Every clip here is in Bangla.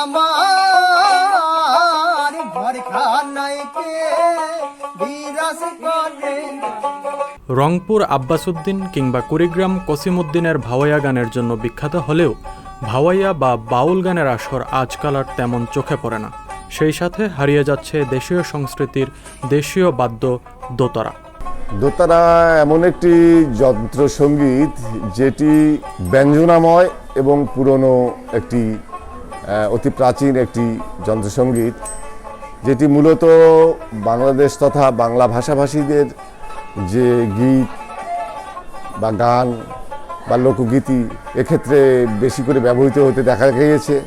আমার ঘর খানাইকে বিরাস করে। রংপুর আব্বাসুদ্দিন কিংবা কুড়িগ্রাম কসিমুদ্দিনের ভাওয়াইয়া গানের জন্য বিখ্যাত হলেও ভাওয়াইয়া বা বাউল গানের আসর আজকাল আর তেমন চোখে পড়ে না। সেই সাথে হারিয়ে যাচ্ছে দেশীয় সংস্কৃতির দেশীয় বাদ্য দোতরা। দোতারা এমন একটি যন্ত্রসঙ্গীত যেটি ব্যঞ্জনাময় এবং পুরনো একটি অতি প্রাচীন একটি যন্ত্রসঙ্গীত যেটি মূলত বাংলাদেশ তথা বাংলা ভাষাভাষীদের যে গীত বা গান বা লোকগীতি এক্ষেত্রে বেশি করে ব্যবহৃত হতে দেখা গিয়েছে।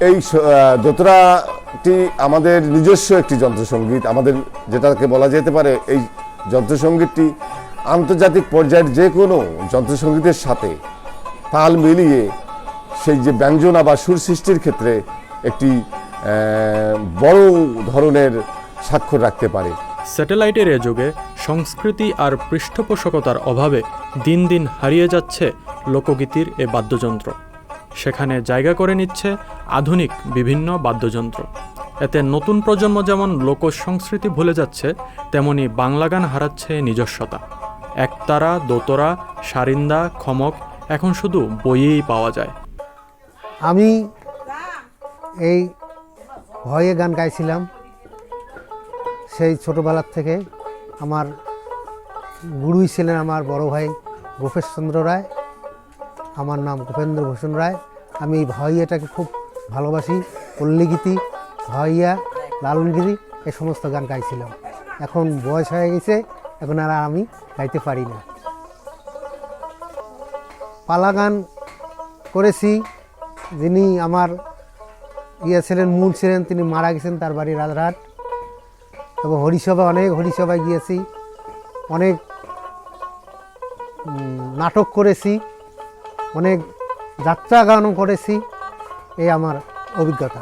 এই দোতরাটি আমাদের নিজস্ব একটি যন্ত্রসঙ্গীত আমাদের যেটাকে বলা যেতে পারে এই যন্ত্রসঙ্গীতটি আন্তর্জাতিক পর্যায়ের যে কোনো যন্ত্রসঙ্গীতের সাথে তাল মিলিয়ে সেই যে ব্যঞ্জনা বা সুর সৃষ্টির ক্ষেত্রে একটি বড় ধরনের স্বাক্ষর রাখতে পারে। স্যাটেলাইটের এ যুগে সংস্কৃতি আর পৃষ্ঠপোষকতার অভাবে দিন দিন হারিয়ে যাচ্ছে লোকগীতির এ বাদ্যযন্ত্র। সেখানে জায়গা করে নিচ্ছে আধুনিক বিভিন্ন বাদ্যযন্ত্র। এতে নতুন প্রজন্ম যেমন লোক সংস্কৃতি ভুলে যাচ্ছে, তেমনি বাংলা গান হারাচ্ছে নিজস্বতা। একতারা, দোতরা, সারিন্দা, খমক এখন শুধু বইয়েই পাওয়া যায়। আমি এই ভয়ে গান গাইছিলাম। সেই ছোটোবেলার থেকে আমার গুরুই ছিলেন আমার বড় ভাই গোপেশচন্দ্র রায়। আমার নাম গোপেন্দ্র ভূষণ রায়। আমি এই খুব ভালোবাসি। পল্লীগীতি ভয়ইয়া লালনগিরি এই সমস্ত গান গাইছিলাম। এখন বয়স হয়ে গেছে, এখন আর আমি গাইতে পারি না। পালা গান করেছি। যিনি আমার ইয়ে ছিলেন, মূল ছিলেন, তিনি মারা গেছেন তার বাড়ি রাজরহাট এবং হরিসভা অনেক হরিসভায় গিয়েছি, অনেক নাটক করেছি, অনেক যাত্রা গানও করেছি, এই আমার অভিজ্ঞতা।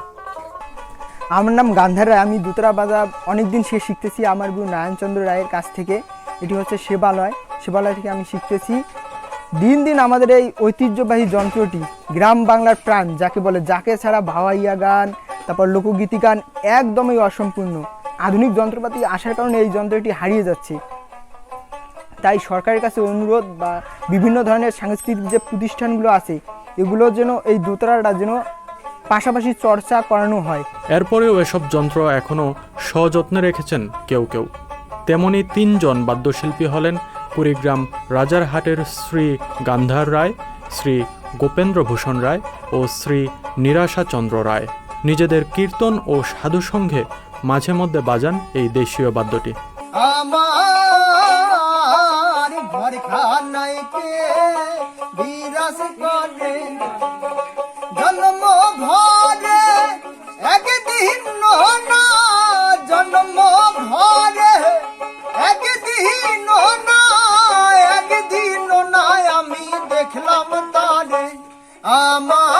আমার নাম গান্ধার রায়, আমি দুতরা বাজা অনেকদিন সে শিখতেছি আমার গুরু নারায়ণচন্দ্র রায়ের কাছ থেকে। এটি হচ্ছে সেবালয় সেবালয় থেকে আমি শিখতেছি। দিন দিন আমাদের এই ঐতিহ্যবাহী যন্ত্রটি গ্রাম বাংলার প্রাণ, যাকে বলে যাকে ছাড়া ভাওয়াইয়া গান, তারপর লোকগীতি গান একদমই অসম্পূর্ণ। আধুনিক যন্ত্রপাতি আসার কারণে এই যন্ত্রটি হারিয়ে যাচ্ছে। তাই সরকারের কাছে অনুরোধ বা বিভিন্ন ধরনের সাংস্কৃতিক যে প্রতিষ্ঠানগুলো আছে, এগুলো যেন এই দোতরাটা যেন পাশাপাশি চর্চা করানো হয়। এরপরেও এসব যন্ত্র এখনও সযত্নে রেখেছেন কেউ কেউ। তেমনি তিনজন বাদ্যশিল্পী হলেন কুড়িগ্রাম রাজারহাটের শ্রী গান্ধার রায়, শ্রী গোপেন্দ্রভূষণ রায় ও শ্রী নিরাশাচন্দ্র রায়। নিজেদের কীর্তন ও সাধুসংঘে মাঝে মধ্যে বাজান এই দেশীয় বাদ্যটি। আমার ঘর করে। দেখলাম তারে আমার